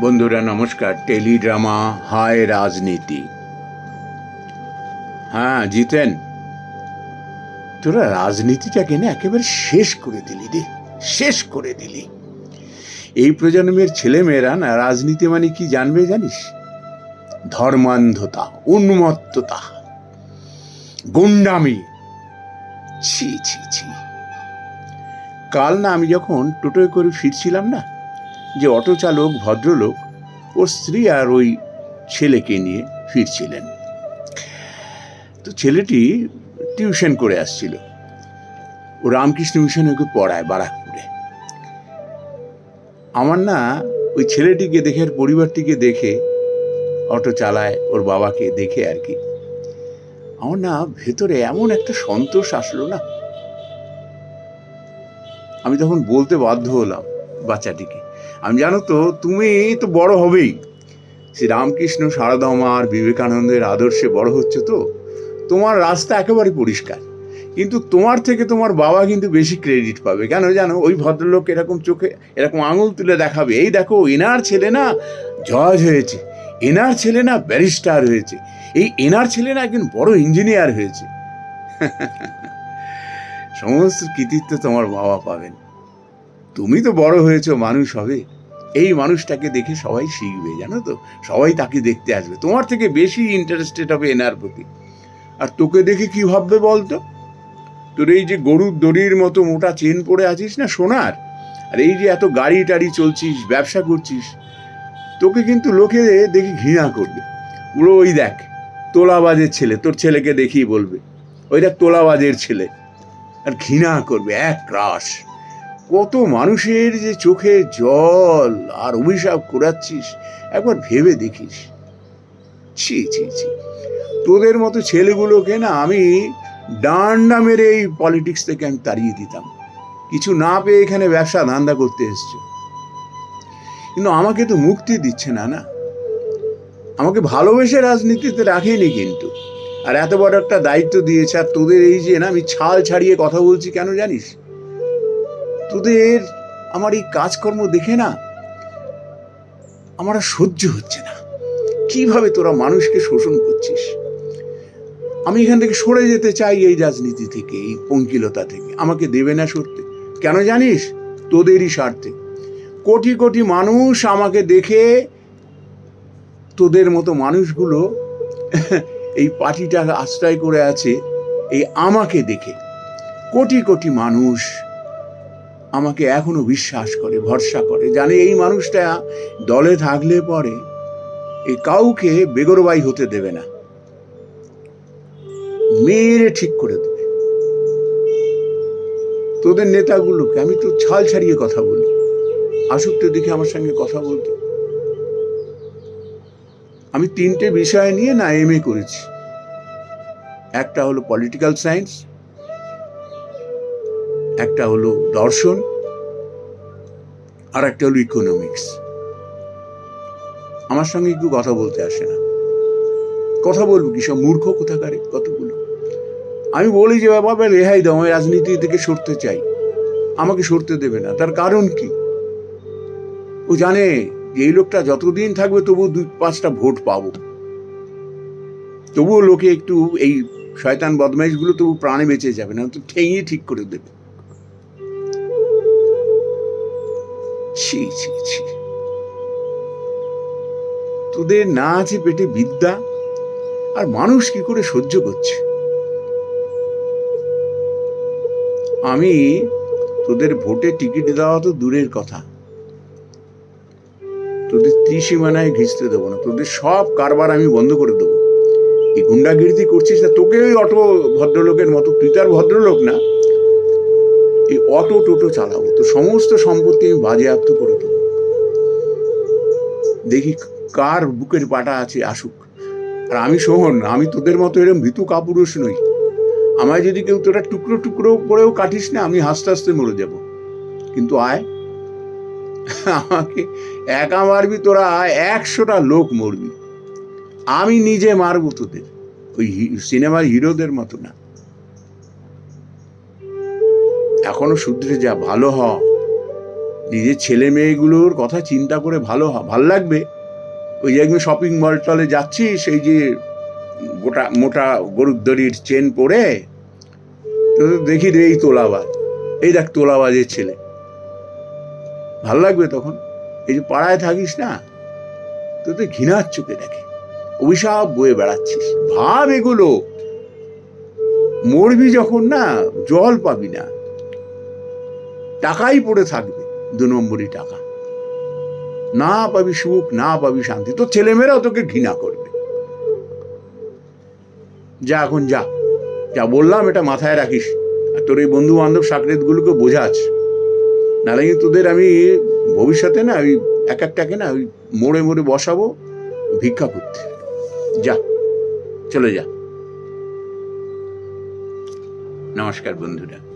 বন্ধুরা, নমস্কার। টেলিড্রামা হায় রাজনীতি। হ্যাঁ জিতেন। তোরা রাজনীতিটাকে না একেবারে শেষ করে দিলি রে, শেষ করে দিলি। এই প্রজন্মের ছেলেমেয়েরা না, রাজনীতি মানে কি জানবে জানিস? ধর্মান্ধতা, উন্মত্ততা, গুন্ডামি। ছি ছি ছি। কাল না আমি যখন টোটোয় করে ফিরছিলাম না যে অটো চালক ভদ্রলোক ওর স্ত্রী আর ওই ছেলেকে নিয়ে ফিরছিলেন। তো ছেলেটি টিউশন করে আসছিল। ও রামকৃষ্ণ মিশনে ওকে পড়ায় বারাকপুরে। আমার না ওই ছেলেটিকে দেখে আর পরিবারটিকে দেখে অটো চালায় ওর বাবাকে দেখে আর কি। আমার না ভেতরে এমন একটা সন্তোষ আসলো না। আমি তখন বলতে বাধ্য হলাম বাচ্চাটিকে। আমি জানো তো, তুমি তো বড় হবেই। শ্রী রামকৃষ্ণ সারদামা আর বিবেকানন্দের আদর্শে বড় হচ্ছে তো। তোমার রাস্তা একেবারে পরিষ্কার। কিন্তু তোমার থেকে তোমার বাবা কিন্তু বেশি ক্রেডিট পাবে। কেন জানো? ওই ভদ্রলোক এরকম চোখে, এরকম আঙুল তুলে দেখাবে। এই দেখো, এনার ছেলে না জজ হয়েছে। এনার ছেলে না ব্যারিস্টার হয়েছে। এই এনার ছেলে না একজন বড় ইঞ্জিনিয়ার হয়েছে। সমস্ত কৃতিত্ব তোমার বাবা পাবেন। তুমি তো বড় হয়েছো, মানুষ হবে। এই মানুষটাকে দেখে সবাই শিখবে, জানো তো? সবাই তাকে দেখতে আসবে। তোমার থেকে বেশি ইন্টারেস্টেড হবে এনার প্রতি। আর তোকে দেখে কি ভাববে বলতো? তোর এই যে গরুর দড়ির মতো মোটা চেন পরে আছিস না, সোনার? আর এই যে এত গাড়ি টাড়ি চলছিস, ব্যবসা করছিস, তোকে কিন্তু লোকে দেখে ঘৃণা করবে। পুরো ওই দেখ, তোলাবাজের ছেলে, তোর ছেলেকে দেখিয়ে বলবে। ওই দেখ তোলাবাজের ছেলে। আর ঘৃণা করবে, এক রাস কত মানুষের যে চোখে জল আর অভিশাপ করাচ্ছিস একবার ভেবে দেখিস। ছি ছি ছি। তোদের মতো ছেলেগুলোকে না আমি ডান্ডা মেরে এই পলিটিক্স থেকে আমি তাড়িয়ে দিতাম। কিছু না পেয়ে এখানে ব্যবসা ধান্দা করতে এসছো। কিন্তু আমাকে তো মুক্তি দিচ্ছে না না? আমাকে ভালোবেসে রাজনীতিতে রাখেনি কিন্তু। আর এত বড় একটা দায়িত্ব দিয়েছে, আর তোদের এই যে না আমি ছাল ছাড়িয়ে কথা বলছি কেন জানিস? তোদের আমার এই কাজকর্ম দেখে না আমার সহ্য হচ্ছে না। কীভাবে তোরা মানুষকে শোষণ করছিস? আমি এখান থেকে সরে যেতে চাই এই রাজনীতি থেকে, এই পঙ্কিলতা থেকে। আমাকে দেবে না সরতে কেন জানিস? তোদেরই স্বার্থে। কোটি কোটি মানুষ আমাকে দেখে তোদের মতো মানুষগুলো এই পার্টিটা আশ্রয় করে আছে, এই আমাকে দেখে। কোটি কোটি মানুষ আমাকে এখনও বিশ্বাস করে, ভরসা করে, জানে এই মানুষটা দলে থাকলে পরে এই কাউকে বেগরবাই হতে দেবে না। মেরে ঠিক করে দেবে। তোদের নেতাগুলোকে আমি তো ছাল ছাড়িয়ে কথা বলি। আসুক তো দেখে আমার সঙ্গে কথা বলতে। আমি তিনটে বিষয় নিয়ে না এম করেছি। একটা হলো পলিটিক্যাল সায়েন্স একটা হলো দর্শন, আর একটা হলো ইকোনমিক্স আমার সঙ্গে একটু কথা বলতে আসে না। কথা বলব কি, সব মূর্খ কোথাকারে কতগুলো? আমি বলি যে, বাবা রেহাই দাও, আমি রাজনীতি থেকে সরতে চাই। আমাকে সরতে দেবে না। তার কারণ কি? ও জানে যে, এই লোকটা যতদিন থাকবে তবু দুই, পাঁচটা ভোট পাবো। তবুও লোকে একটু এই শয়তান বদমাইশগুলো তবু প্রাণে বেঁচে যাবে, না তো ঠেঙিয়ে ঠিক করে দেবে। ছি ছি ছি। তোদের না আছে পেটে বিদ্যা, আর মানুষ কি করে সহ্য করছে? আমি তোদের ভোটে টিকিট দেওয়া তো দূরের কথা। তোদের ত্রিসীমানায় ঘিচতে দেবো না। তোদের সব কারবার আমি বন্ধ করে দেবো। এই গুন্ডাগিরিতি করছিস না তোকে ওই অটো ভদ্রলোকের মতো, তুই তার ভদ্রলোক না। এই অটো টোটো চালাবো। তো সমস্ত সম্পত্তি আমি বাজেয়াপ্ত করে দেবো। দেখি কার বুকের পাটা আছে আসুক। আর আমি শোহন আমি তোদের মতো এরকম ভীতু কাপুরুষ নই। আমায় যদি কেউ তোরা টুকরো টুকরো করেও কাটিস না, আমি হাসতে হাসতে মরে যাব। কিন্তু আয়। আমাকে একা মারবি তোরা একশোটা লোক মরবি। আমি নিজে মারবো তোদের। ওই সিনেমার হিরোদের মতো না। এখনও শুধরে যা ভালো হ নিজের ছেলে মেয়েগুলোর কথা চিন্তা করে ভালো হ- ভালো লাগবে? ওই যে একদিন শপিং মল টলে যাচ্ছি সেই যে গোটা মোটা গরুর দড়ির চেন পরে তো দেখি রে এই তোলাবাজ, এই দেখ তোলাবাজের ছেলে। ভালো লাগবে তখন? এই যে পাড়ায় থাকিস না তো তুই ঘৃণার চোখে দেখে। অভিশাপ বয়ে বেড়াচ্ছিস। ভাব এগুলো। মরবি যখন না, জল পাবি না। টাকাই পড়ে থাকবে, দু নম্বরই টাকা। না পাবি সুখ, না পাবি শান্তি তোর ছেলেমেয়েরাও তোকে ঘৃণা করবে। যা এখন যা যা বললাম এটা মাথায় রাখিস, আর তোর এই বন্ধু বান্ধব সাকরেতগুলোকে বোঝাস। নাহলে তোদের আমি ভবিষ্যতে না, ওই এক একটাকে না, ওই মোড়ে মোড়ে বসাবো ভিক্ষা করতে। যা, চলে যা। নমস্কার বন্ধুরা।